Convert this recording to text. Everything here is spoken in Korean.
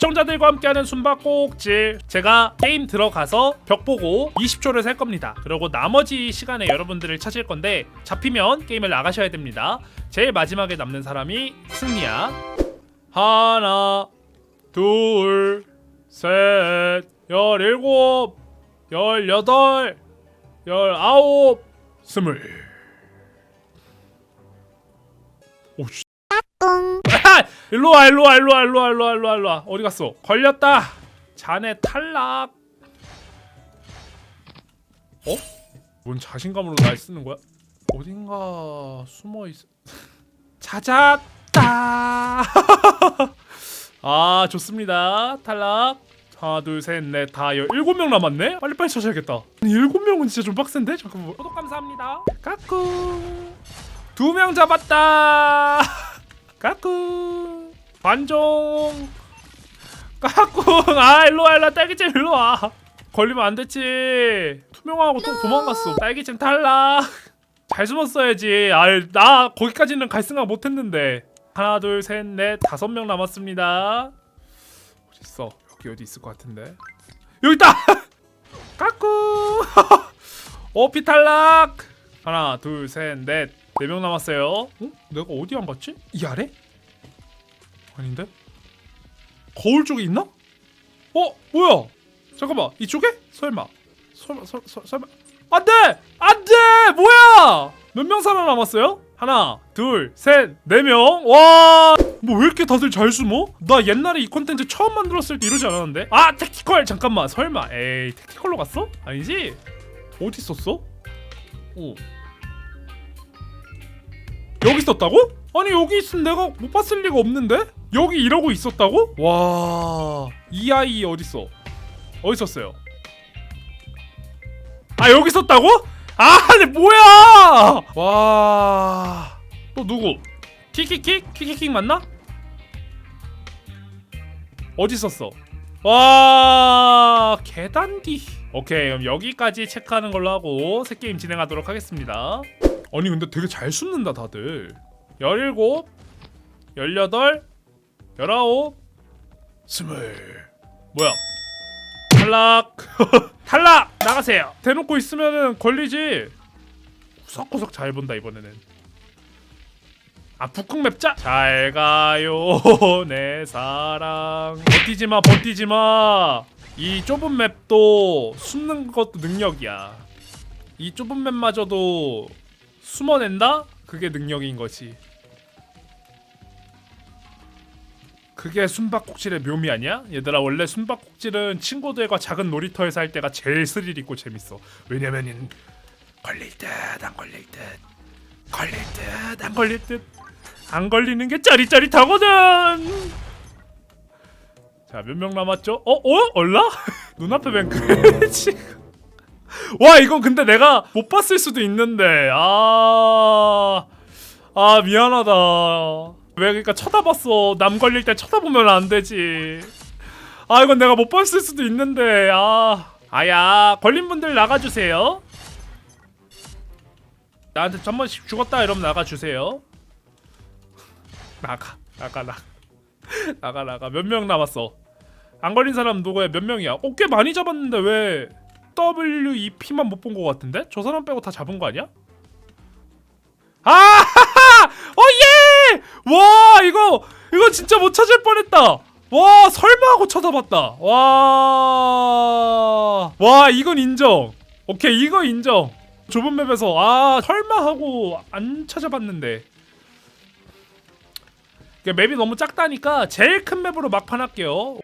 시청자들과 함께하는 숨바꼭질. 제가 게임 들어가서 벽 보고 20초를 셀 겁니다. 그리고 나머지 시간에 여러분들을 찾을 건데 잡히면 게임을 나가셔야 됩니다. 제일 마지막에 남는 사람이 승리야. 하나 둘셋 열일곱 열여덟 열아홉 스물 일로 와 일로 와 일로 와 일로 와 일로 와 일로 와 일로 와. 어디 갔어? 걸렸다. 자네 탈락. 어? 뭔 자신감으로 날 쓰는 거야? 어딘가 숨어 있 찾았다. 아 좋습니다. 탈락. 하나 둘셋넷다 일곱 명 남았네? 빨리 빨리 찾아야겠다. 아니, 일곱 명은 진짜 좀 빡센데? 잠깐만. 구독 감사합니다. 까꿍. 두 명 잡았다. 까꿍 반종. 까꿍. 아 일로와 일로와. 딸기잼 일로와. 걸리면 안 됐지. 투명하고 또 도망갔어. 딸기잼 탈락. 잘 숨었어야지. 아나 거기까지는 갈 생각 못했는데. 하나 둘 셋 넷 다섯 명 남았습니다. 어딨어? 여기 어디 있을 것 같은데? 여기 있다! 까꿍! 오피 탈락! 하나 둘 셋 넷 네 명 남았어요. 어? 내가 어디 안 갔지? 이 아래? 아닌데? 거울 쪽에 있나? 어? 뭐야? 잠깐만 이쪽에? 설마 설마 설, 설, 설마 안돼! 안돼! 뭐야! 몇 명 살아남았어요? 하나 둘셋네명 와! 뭐 왜 이렇게 다들 잘 숨어? 나 옛날에 이 콘텐츠 처음 만들었을 때 이러지 않았는데? 아 택티컬 잠깐만 설마 에이 택티컬로 갔어? 아니지? 어디 있었어? 오 여기 있었다고? 아니 여기 있으면 내가 못 봤을 리가 없는데? 여기 이러고 있었다고? 와... 이 아이 어딨어? 어디 있었어요? 아 여기 있었다고? 아 근데 뭐야! 와... 또 누구? 킥킥킥? 킥킥킥 맞나? 어디 있었어? 와... 계단디 오케이 그럼 여기까지 체크하는 걸로 하고 새 게임 진행하도록 하겠습니다 아니 근데 되게 잘 숨는다 다들 17 18 19 20 뭐야? 탈락. 탈락! 나가세요. 대놓고 있으면은 걸리지. 구석구석 잘 본다 이번에는. 아 북극 맵자? 잘 가요 내 사랑. 버티지 마 버티지 마. 이 좁은 맵도 숨는 것도 능력이야. 이 좁은 맵마저도 숨어낸다? 그게 능력인 거지. 그게 숨바꼭질의 묘미 아니야? 얘들아 원래 숨바꼭질은 친구들과 작은 놀이터에서 할 때가 제일 스릴 있고 재밌어. 왜냐면은 걸릴 듯안 걸릴 듯 걸릴 듯안 걸릴 듯안 걸리는 게 짜릿짜릿하거든. 자 몇 명 남았죠? 어? 어? 얼라? 눈앞에 뱅크 지금 와 이건 근데 내가 못 봤을 수도 있는데. 아... 아 미안하다. 왜 그러니까 쳐다봤어. 남 걸릴 때 쳐다보면 안 되지. 아 이건 내가 못 봤을 수도 있는데. 아 아야 걸린 분들 나가주세요. 나한테 한 번씩 죽었다 이러면 나가주세요. 나가 나가 나 나가 나가. 몇 명 남았어? 안 걸린 사람 누구야? 몇 명이야? 어꽤 많이 잡았는데 왜 WEP만 못 본 것 같은데? 저 사람 빼고 다 잡은 거 아니야? 아! 어예! 와 이거 이거 진짜 못 찾을 뻔했다. 와 설마 하고 쳐다봤다. 와. 와 이건 인정. 오케이 이거 인정. 좁은 맵에서 아 설마 하고 안 찾아봤는데. 맵이 너무 작다니까 제일 큰 맵으로 막판 할게요.